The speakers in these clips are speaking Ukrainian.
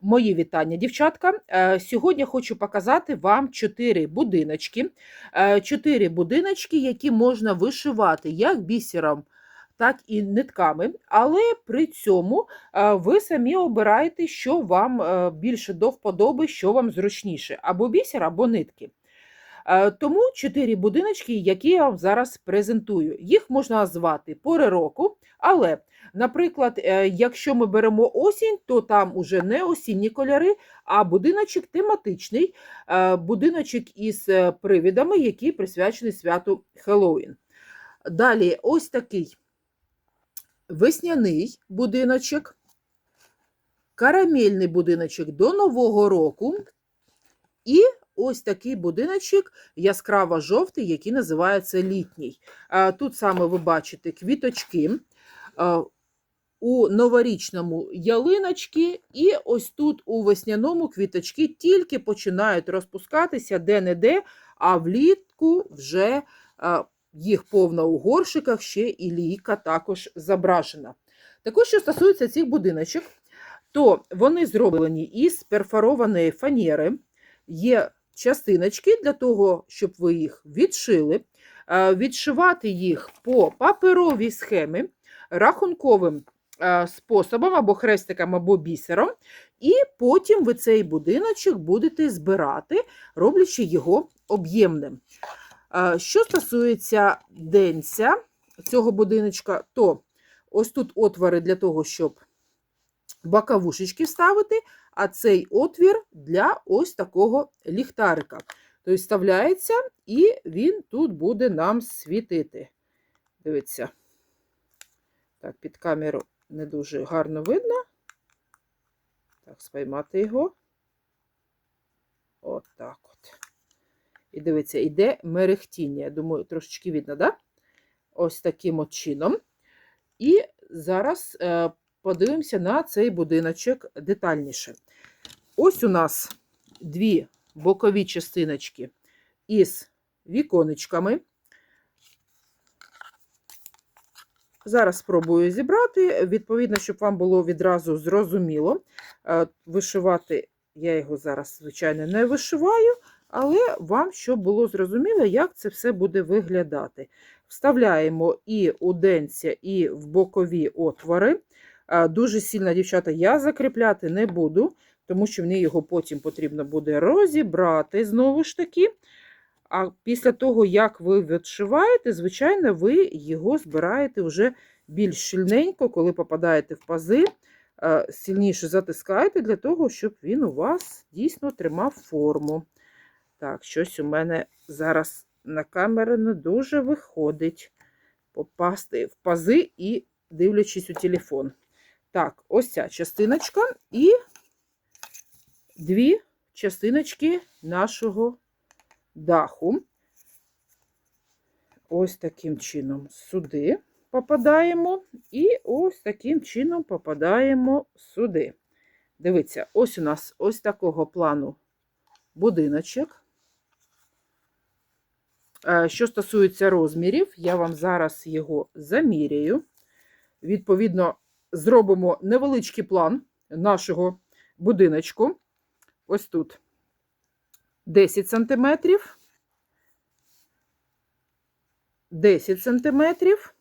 Мої вітання, дівчатка. Е, Сьогодні хочу показати вам чотири будиночки. Е, Чотири будиночки, які можна вишивати як бісером, так і нитками. Але при цьому е, ви самі обираєте, що вам більше до вподоби, що вам зручніше, або бісер, або нитки. Е, Тому чотири будиночки, які я вам зараз презентую. Їх можна назвати пори року, але Наприклад, е, якщо ми беремо осінь, то там уже не осінні кольори, а будиночок тематичний, е, будиночок із привідами, який присвячений святу Хеллоуін. Далі, ось такий весняний будиночок, карамельний будиночок до Нового року. І ось такий будиночок яскраво-жовтий, який називається літній. Тут саме ви бачите квіточки. У новорічному ялиночки, і ось тут у весняному квіточки тільки починають розпускатися де-не-де, а влітку вже їх повна у горшиках, ще і лійка також зображена. Також, що стосується цих будиночок, то вони зроблені із перфорованої фанери, є частиночки для того, щоб ви їх відшили, відшивати їх по паперовій схемі, рахунковим е, способом, або хрестиком, або бісером, і потім ви цей будиночок будете збирати, роблячи його об'ємним. Е, Що стосується денця цього будиночка, то ось тут отвори для того, щоб боковушечки вставити, а цей отвір для ось такого ліхтарика. Тобто вставляється, і він тут буде нам світити. Дивіться. Так, під камеру не дуже гарно видно. Так, спіймати його. От так от. І дивіться, йде мерехтіння. Я думаю, трошечки видно, да? Ось таким от чином. І зараз е, подивимося на цей будиночок детальніше. Ось у нас дві бокові частиночки із віконечками. Зараз спробую зібрати, відповідно, щоб вам було відразу зрозуміло. Е, Вишивати я його зараз, звичайно, не вишиваю, але вам, щоб було зрозуміло, як це все буде виглядати. Вставляємо і у денця, і в бокові отвори. Е, Дуже сильно, дівчата, я закріпляти не буду, тому що мені його потім потрібно буде розібрати знову ж таки. А після того, як ви відшиваєте, звичайно, ви його збираєте вже більш щільненько, коли попадаєте в пази, е, сильніше затискаєте для того, щоб він у вас дійсно тримав форму. Так, щось у мене зараз на камеру не дуже виходить попасти в пази і дивлячись у телефон. Так, ось ця частиночка і дві частиночки нашого даху. Ось таким чином сюди попадаємо, і ось таким чином попадаємо сюди. Дивіться, ось у нас ось такого плану будиночок. Е, Що стосується розмірів, я вам зараз його заміряю. Відповідно, зробимо невеличкий план нашого будиночку. Ось тут 10 сантиметрів, 10 сантиметрів.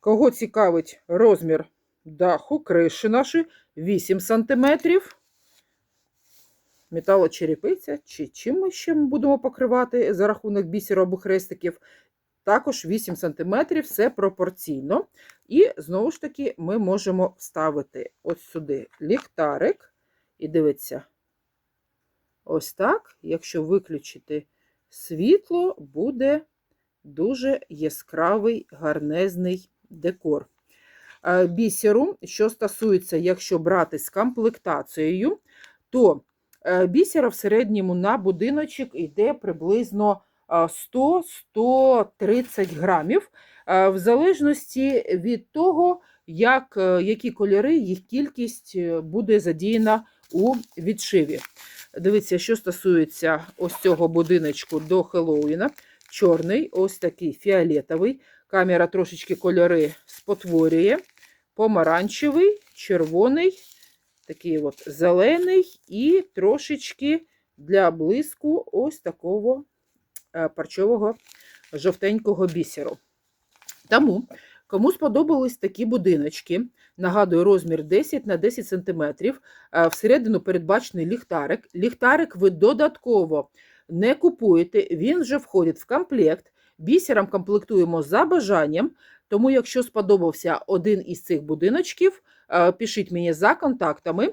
Кого цікавить розмір даху, криші наші 8 сантиметрів. Металочерепиця, чи чим ми будемо покривати за рахунок бісеру або хрестиків. Також 8 см, все пропорційно. І знову ж таки ми можемо вставити ось сюди ліхтарик. І дивіться, ось так. Якщо виключити світло, буде дуже яскравий гарнезний декор. Е, Бісеру, що стосується, якщо брати з комплектацією, то е, бісера в середньому на будиночок йде приблизно 100-130 грамів, е, в залежності від того, як, які кольори, їх кількість буде задіяна у відшиві. Дивіться, що стосується ось цього будиночку до Хеллоуіна. Чорний, ось такий фіолетовий. Камера трошечки кольори спотворює. Помаранчевий, червоний, такий от зелений і трошечки для блиску ось такого е, парчового жовтенького бісеру. Тому, кому сподобались такі будиночки, нагадую, розмір 10 на 10 см, всередину передбачений ліхтарик. Ліхтарик ви додатково не купуєте, він вже входить в комплект. Бісером комплектуємо за бажанням. Тому, якщо сподобався один із цих будиночків, е, пишіть мені за контактами.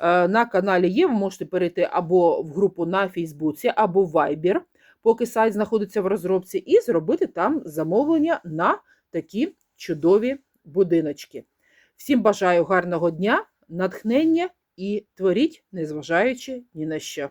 Е, На каналі є, ви можете перейти або в групу на Фейсбуці, або в Viber, поки сайт знаходиться в розробці, і зробити там замовлення на такі чудові будиночки. Всім бажаю гарного дня, натхнення і творіть, незважаючи ні на що.